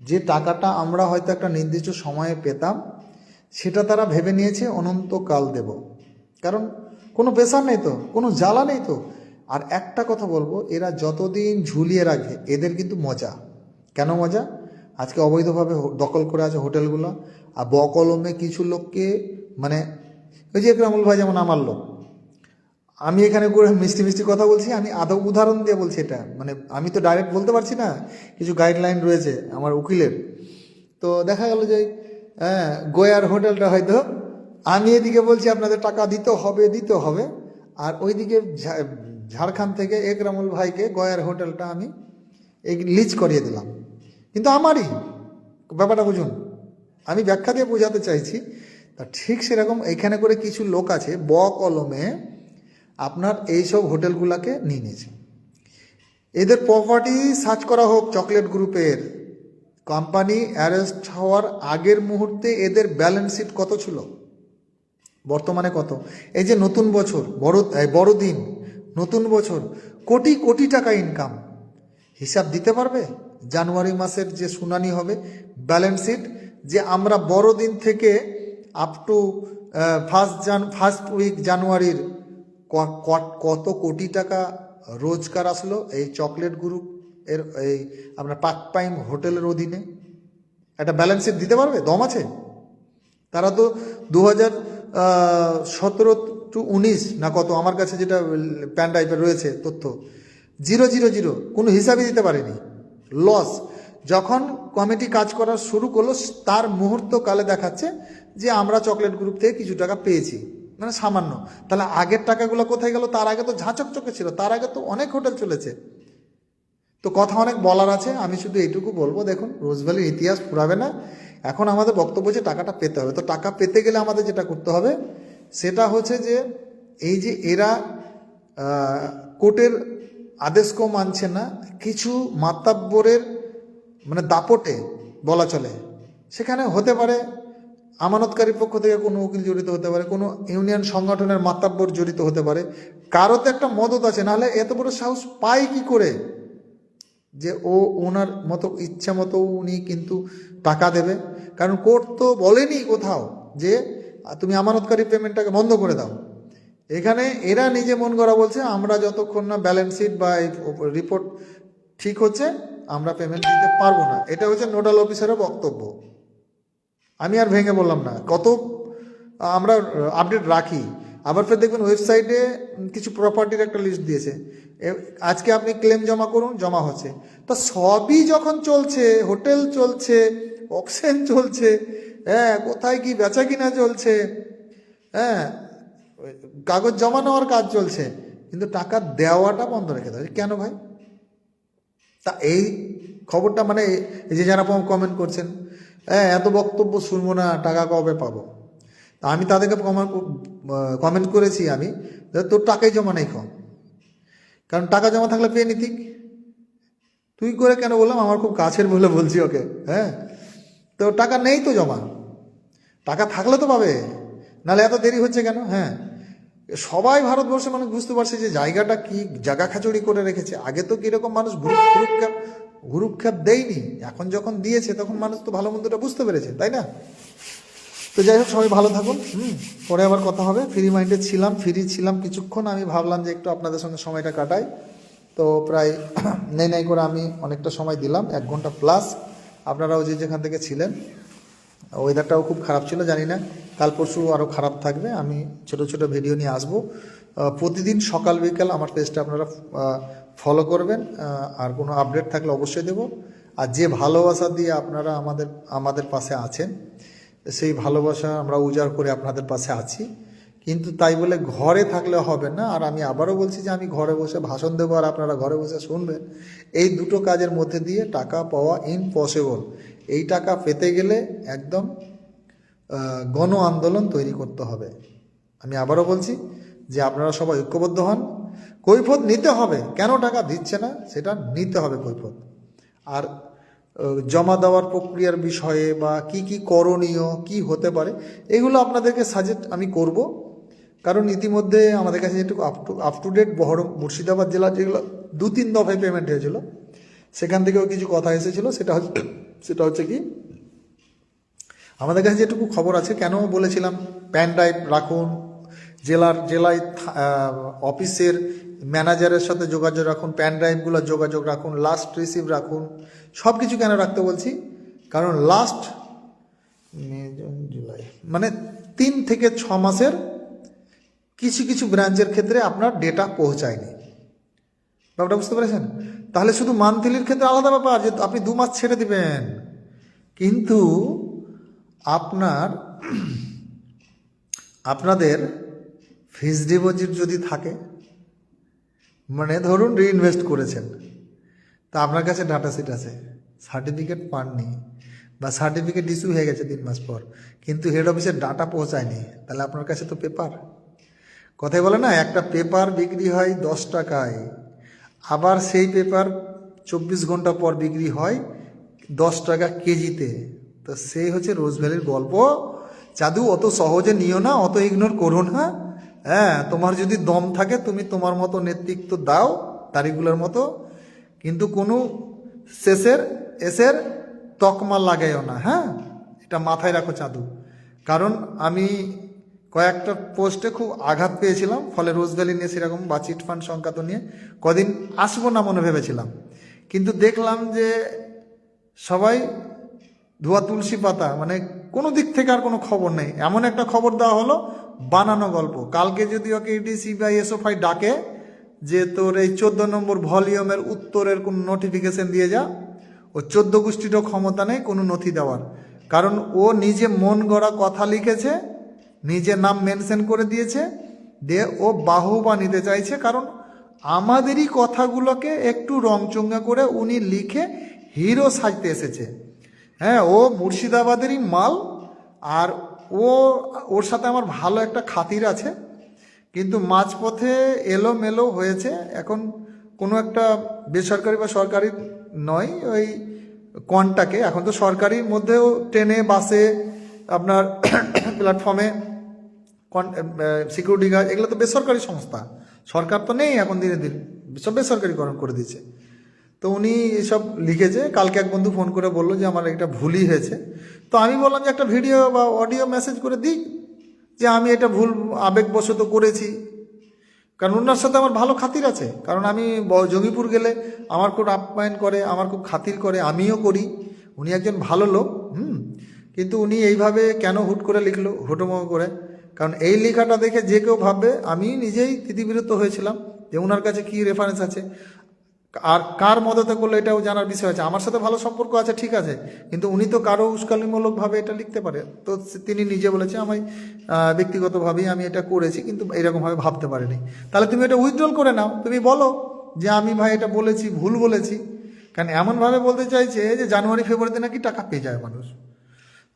যে টাকাটা আমরা হয়তো একটা নির্দিষ্ট সময়ে পেতাম, সেটা তারা ভেবে নিয়েছে অনন্তকাল দেব। কারণ কোনো পেশা নেই তো, কোনো জ্বালা নেই তো। আর একটা কথা বলব, এরা যতদিন ঝুলিয়ে রাখে, এদের কিন্তু মজা। কেন মজা? আজকে অবৈধভাবে দখল করে আছে হোটেলগুলো, আর বকলমে কিছু লোককে মানে ওই যে একরামুল ভাই যেমন আমার লোক আমি এখানে করে মিষ্টি মিষ্টি কথা বলছি, আমি আদৌ উদাহরণ দিয়ে বলছি এটা। মানে আমি তো ডাইরেক্ট বলতে পারছি না, কিছু গাইডলাইন রয়েছে আমার উকিলের। তো দেখা গেল যে হ্যাঁ গোয়ার হোটেলটা হয়তো, আমি এদিকে বলছি আপনাদের টাকা দিতে হবে দিতে হবে, আর ওইদিকে ঝাড়খণ্ড থেকে একরামুল ভাইকে গয়ার হোটেলটা আমি এই লিজ করিয়ে দিলাম। কিন্তু আমারই, ব্যাপারটা বুঝুন, আমি ব্যাখ্যা দিয়ে বোঝাতে চাইছি, তা ঠিক সেরকম এখানে করে কিছু লোক আছে, ব কলমে আপনার এইসব হোটেলগুলোকে নিয়ে নিয়েছে। এদের প্রপার্টি সার্চ করা হোক চকলেট গ্রুপের কোম্পানি অ্যারেস্ট হওয়ার আগের মুহূর্তে এদের ব্যালেন্স শিট কত ছিল? বর্তমানে কত? এই যে নতুন বছর, বড়, এই বড়দিন নতুন বছর, কোটি কোটি টাকা ইনকাম হিসাব দিতে পারবে? জানুয়ারি মাসের যে শুনানি হবে ব্যালেন্স শিট যে আমরা বড়দিন থেকে আপ টু ফার্স্ট জান ফার্স্ট উইক জানুয়ারির কত কোটি টাকা রোজগার আসলো এই চকলেট গ্রুপ এর, এই আপনার পাক পাইম হোটেলের অধীনে? একটা ব্যালেন্স শিট দিতে পারবে? দম আছে? তারা তো দু হাজার সতেরো টু উনিশ না কত, আমার কাছে যেটা প্যান টাইপের রয়েছে তথ্য, জিরো জিরো জিরো, কোনো হিসাবই দিতে পারেনি। লস যখন কমিটি কাজ করা শুরু করল, তার মুহূর্তকালে দেখাচ্ছে যে আমরা চকলেট গ্রুপ থেকে কিছু টাকা পেয়েছি। মানে সামান্য। তাহলে আগের টাকাগুলো কোথায় গেল? তার আগে তো ঝাঁচক চকে ছিল, তার আগে তো অনেক হোটেল চলেছে। তো কথা অনেক বলার আছে, আমি শুধু এইটুকু বলব, দেখুন, রোজভ্যালির ইতিহাস ফুরাবে না। এখন আমাদের বক্তব্য যে টাকাটা পেতে হবে, তো টাকা পেতে গেলে আমাদের যেটা করতে হবে, সেটা হচ্ছে যে এই যে এরা কোর্টের আদেশকেও মানছে না, কিছু মাতাব্বরের মানে দাপটে বলা চলে। সেখানে হতে পারে আমানতকারী পক্ষ থেকে কোনো উকিল জড়িত হতে পারে, কোনো ইউনিয়ন সংগঠনের মাতাব্বর জড়িত হতে পারে কারও তো একটা মদত আছে, নাহলে এত বড় সাহস পায় কি করে? যে ও ওনার মতো, ইচ্ছা মতো উনি কিন্তু টাকা দেবে। কারণ কোর্ট তো বলেনি কোথাও যে তুমি আমানতকারী পেমেন্টটাকে বন্ধ করে দাও। এখানে এরা নিজে মন করা বলছে, আমরা যতক্ষণ না ব্যালেন্স শিট বা রিপোর্ট ঠিক হচ্ছে, আমরা পেমেন্ট দিতে পারব না। এটা হচ্ছে নোডাল অফিসারের বক্তব্য। আমি আর ভেঙে বললাম না। কত, আমরা আপডেট রাখি। আবার ফের দেখবেন ওয়েবসাইটে কিছু প্রপার্টির একটা লিস্ট দিয়েছে। আজকে আপনি ক্লেম জমা করুন, জমা হচ্ছে। তা সবই যখন চলছে হোটেল চলছে অক্সিজেন চলছে হ্যাঁ কোথায় কি বেচা কিনা চলছে হ্যাঁ কাগজ জমা নেওয়ার কাজ চলছে, কিন্তু টাকা দেওয়াটা বন্ধ রেখে দেওয়া কেন ভাই? তা এই খবরটা মানে এই যে যারা কমেন্ট করছেন হ্যাঁ এত বক্তব্য শুনব না, টাকা কবে পাবো? আমি তাদেরকে কমেন্ট করেছি আমি তোর টাকাই জমা নেই কম। কারণ টাকা জমা থাকলে পেয়ে নিতিক তুই করে কেন বললাম? আমার খুব কাছের বলে বলছি ওকে হ্যাঁ? তো টাকা নেই তো জমা। টাকা থাকলে তো পাবে। নাহলে এত দেরি হচ্ছে কেন? হ্যাঁ? সবাই ভারতবর্ষে মানুষ বুঝতে পারছে যে জায়গাটা কি, জায়গা খাচুড়ি করে রেখেছে। আগে তো কীরকম মানুষ ভুরুক্ষেপ দেয়নি। এখন যখন দিয়েছে, তখন মানুষ তো ভালো মন্দটা বুঝতে পেরেছে, তাই না? তো যাই হোক, সবাই ভালো থাকুন, হুম? পরে আবার কথা হবে। ফ্রি মাইন্ডে ছিলাম ফ্রি ছিলাম। কিছুক্ষণ আমি ভাবলাম যে একটু আপনাদের সঙ্গে সময়টা কাটাই। তো প্রায় নেই নেই করে আমি অনেকটা সময় দিলাম, এক ঘণ্টা প্লাস আপনারাও যে যেখান থেকে ছিলেন ওয়েদারটাও খুব খারাপ ছিল, জানি না। কাল পরশু আরও খারাপ থাকবে, আমি ছোট ছোট ভিডিও নিয়ে আসব। প্রতিদিন সকাল, বিকাল আমার পেজটা আপনারা ফলো করবেন আর কোনো আপডেট থাকলে অবশ্যই দেব। আর যে ভালোবাসা দিয়ে আপনারা আমাদের আমাদের পাশে আছেন, সেই ভালোবাসা আমরা উজাড় করে আপনাদের পাশে আছি। কিন্তু তাই বলে ঘরে থাকলে হবে না, আর আমি আবারও বলছি যে আমি ঘরে বসে ভাষণ দেবো, আর আপনারা ঘরে বসে শুনবেন। এই দুটো কাজের মধ্যে দিয়ে টাকা পাওয়া ইম্পসিবল এই টাকা পেতে গেলে একদম গণ আন্দোলন তৈরি করতে হবে। আমি আবারও বলছি যে আপনারা সবাই ঐক্যবদ্ধ হন কৈফত নিতে হবে। কেন টাকা দিচ্ছে না? সেটা নিতে হবে কৈফত। আর জমা দেওয়ার প্রক্রিয়ার বিষয়ে বা কি কি করণীয়, কি হতে পারে, এগুলো আপনাদেরকে সাজেস্ট আমি করব। কারণ ইতিমধ্যে আমাদের কাছে যেটুকু up to up to date বহরম, Murshidabad জেলার যেগুলো দু তিন দফায় পেমেন্ট হয়েছিল, সেখান থেকেও কিছু কথা এসেছিল। সেটা হচ্ছে সেটা হচ্ছে কি, আমাদের কাছে যেটুকু খবর আছে, কেন বলেছিলাম প্যান ড্রাইভ রাখুন জেলার জেলায় অফিসের ম্যানেজারের সাথে যোগাযোগ রাখুন প্যান ড্রাইভগুলো যোগাযোগ রাখুন লাস্ট রিসিভ রাখুন সব কিছু কেন রাখতে বলছি? কারণ লাস্ট মে, জুন, জুলাই মানে তিন থেকে ছ মাসের কিছু কিছু ব্রাঞ্চের ক্ষেত্রে আপনার ডেটা পৌঁছায়নি। ব্যাপারটা বুঝতে পেরেছেন? তাহলে শুধু মান্থলির ক্ষেত্রে আলাদা ব্যাপার যে আপনি দু মাস ছেড়ে দিবেন। কিন্তু আপনার, আপনাদের ফিক্সড ডিপোজিট যদি থাকে মানে ধরুন রিইনভেস্ট করেছেন, তা আপনার কাছে ডাটা সিট আছে সার্টিফিকেট পাননি, বা সার্টিফিকেট ইস্যু হয়ে গেছে তিন মাস পর, কিন্তু হেড অফিসের ডাটা পৌঁছায়নি, তাহলে আপনার কাছে তো পেপার কথাই বলে না, একটা পেপার বিক্রি হয় দশ টাকায়, আবার সেই পেপার চব্বিশ ঘণ্টা পর বিক্রি হয় দশ টাকা কেজিতে। তো সেই হচ্ছে রোজভ্যালির গল্প। জাদু অত সহজে নিও না, অত ইগনোর করো না। হ্যাঁ তোমার যদি দম থাকে, তুমি তোমার মতো নেতৃত্ব দাও তারিখগুলোর মতো, কিন্তু কোনো শেষের, এসের তকমা লাগাইও না হ্যাঁ? এটা মাথায় রাখো চাদু। কারণ আমি কয়েকটা পোস্টে খুব আঘাত পেয়েছিলাম, ফলে রোজ ভ্যালি নিয়ে সেরকম বা চিট ফান্ড সংক্রান্ত নিয়ে কদিন আসব না মনে ভেবেছিলাম। কিন্তু দেখলাম যে সবাই ধোয়া তুলসী পাতা মানে কোনো দিক থেকে আর কোনো খবর নেই। এমন একটা খবর দেওয়া হলো বানানো গল্প। কালকে যদি ওকে ইডিসি বা এসওফাই ডাকে যে তোর এই চোদ্দ নম্বর ভলিউমের উত্তরের কোনো নোটিফিকেশন দিয়ে যা। ও চোদ্দ গোষ্ঠীরও ক্ষমতা নেই, কোনো নথি দেওয়ার। কারণ ও নিজে মন গড়া কথা লিখেছে, নিজে নাম মেনশন করে দিয়েছে, দিয়ে ও বাহবা নিতে চাইছে। কারণ আমাদেরই কথাগুলোকে একটু রংচঙ্গা করে উনি লিখে হিরো সাজতে এসেছে। হ্যাঁ ও মুর্শিদাবাদেরই মাল, আর ও, ওর সাথে আমার ভালো একটা খাতির আছে, কিন্তু মাঝপথে এলো মেলো হয়েছে। এখন কোনো একটা বেসরকারি বা সরকারি নয়, ওই কনটাকে এখন তো সরকারির মধ্যেও ট্রেনে, বাসে, আপনার প্ল্যাটফর্মে কন সিকিউরিটি গার্ড, এগুলো তো বেসরকারি সংস্থা। সরকার তো নেই এখন দিনে দিন, সব বেসরকারিকরণ করে দিয়েছে। তো উনি এসব লিখেছে। কালকে এক বন্ধু ফোন করে বলল যে, আমার এটা ভুলই হয়েছে। তো আমি বললাম যে, একটা ভিডিও বা অডিও মেসেজ করে দিই যে, আমি এটা ভুল আবেগবশত করেছি। কারণ ওনার সাথে আমার ভালো খাতির আছে। কারণ আমি জঙ্গিপুর গেলে আমার খুব আপ্যায়ন করে, আমার খুব খাতির করে, আমিও করি। উনি একজন ভালো লোক, হুম। কিন্তু উনি এইভাবে কেন হুট করে লিখলো হুটোমো করে? কারণ এই লেখাটা দেখে যে কেউ ভাববে, আমি নিজেই তিতিবিরত হয়েছিলাম যে ওনার কাছে কি রেফারেন্স আছে? আর কার মদতে করলে এটাও জানার বিষয় আছে। আমার সাথে ভালো সম্পর্ক আছে, ঠিক আছে। কিন্তু উনি তো কারও উস্কানিমূলকভাবে এটা লিখতে পারে। তো তিনি নিজে বলেছে আমি ব্যক্তিগতভাবেই আমি এটা করেছি, কিন্তু এরকমভাবে ভাবতে পারিনি। তাহলে তুমি এটা উইথড্রল করে নাও। তুমি বলো যে, আমি ভাই এটা বলেছি, ভুল বলেছি। কারণ এমনভাবে বলতে চাইছে যে, জানুয়ারি, ফেব্রুয়ারিতে নাকি টাকা পেয়ে যায় মানুষ।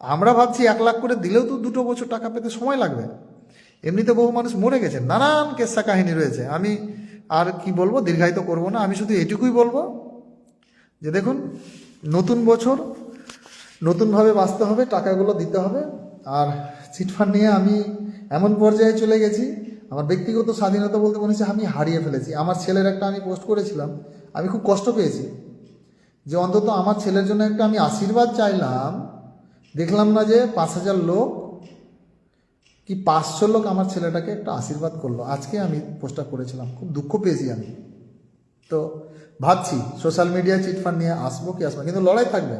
আমরা ভাবছি এক লাখ করে দিলেও তো দুটো বছর টাকা পেতে সময় লাগবে। এমনিতে বহু মানুষ মরে গেছে নানান কেসা কাহিনী রয়েছে। আমি আর কি বলব? দীর্ঘায়িত করব না। আমি শুধু এটুকুই বলব যে দেখুন, নতুন বছর, নতুনভাবে বাঁচতে হবে, টাকাগুলো দিতে হবে। আর চিটফান্ড নিয়ে আমি এমন পর্যায়ে চলে গেছি, আমার ব্যক্তিগত স্বাধীনতা বলতে মনে হচ্ছে আমি হারিয়ে ফেলেছি। আমার ছেলের একটা আমি পোস্ট করেছিলাম, আমি খুব কষ্ট পেয়েছি যে অন্তত আমার ছেলের জন্য একটা আমি আশীর্বাদ চাইলাম। দেখলাম না যে পাঁচ হাজার লোক কি পাঁচশো লোক আমার ছেলেটাকে একটা আশীর্বাদ করল। আজকে আমি পোস্টটা করেছিলাম, খুব দুঃখ পেয়েছি আমি। তো ভাবছি, সোশ্যাল মিডিয়ায় চিটফান্ড নিয়ে আসব কি আসব। কিন্তু লড়াই থাকবে।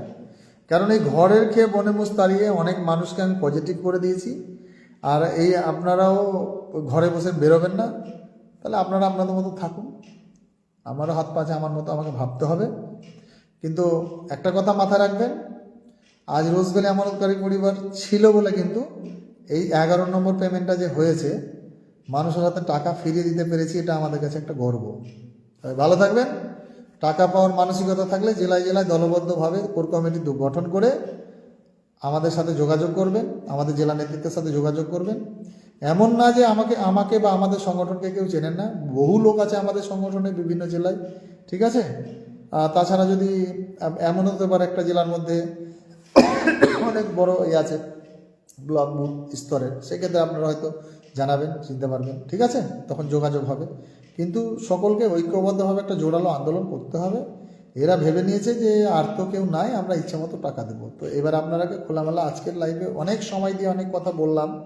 কারণ এই ঘরের খেয়ে বনে মুস তাড়িয়ে অনেক মানুষকে আমি পজিটিভ করে দিয়েছি। আর এই আপনারাও ঘরে বসে বেরোবেন না, তাহলে আপনারা আপনাদের মতো থাকুন। আমারও হাত পাছে আমার মতো আমাকে ভাবতে হবে। কিন্তু একটা কথা মাথায় রাখবেন, আজ রোজবেলে আমানতকারী পরিবার ছিল বলে কিন্তু এই এগারো নম্বর পেমেন্টটা যে হয়েছে, মানুষের হাতে টাকা ফিরিয়ে দিতে পেরেছি, এটা আমাদের কাছে একটা গর্ব। ভালো থাকবেন। টাকা পাওয়ার মানসিকতা থাকলে জেলায় জেলায় দলবদ্ধভাবে কোর কমিটি গঠন করে আমাদের সাথে যোগাযোগ করবেন, আমাদের জেলা নেতৃত্বের সাথে যোগাযোগ করবেন। এমন না যে আমাকে আমাকে বা আমাদের সংগঠনকে কেউ চেনেন না। বহু লোক আছে আমাদের সংগঠনে বিভিন্ন জেলায়, ঠিক আছে? তাছাড়া যদি, এমন হতে পারে একটা জেলার মধ্যে অনেক বড় ইয়ে আছে ব্লক বুথ স্তরের সেক্ষেত্রে আপনারা হয়তো জানাবেন, চিনতে পারবেন, ঠিক আছে? তখন যোগাযোগ হবে। কিন্তু সকলকে ঐক্যবদ্ধভাবে একটা জোরালো আন্দোলন করতে হবে। এরা ভেবে নিয়েছে যে আর তো কেউ নাই, আমরা ইচ্ছে মতো টাকা দেবো। তো এবার আপনারাকে খোলামেলা আজকের লাইভে অনেক সময় দিয়ে অনেক কথা বললাম।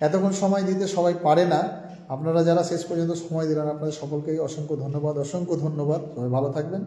এতক্ষণ সময় দিতে সবাই পারে না। আপনারা যারা শেষ পর্যন্ত সময় দিলেন, আপনাদের সকলকেই অসংখ্য ধন্যবাদ অসংখ্য ধন্যবাদ। সবাই ভালো থাকবেন।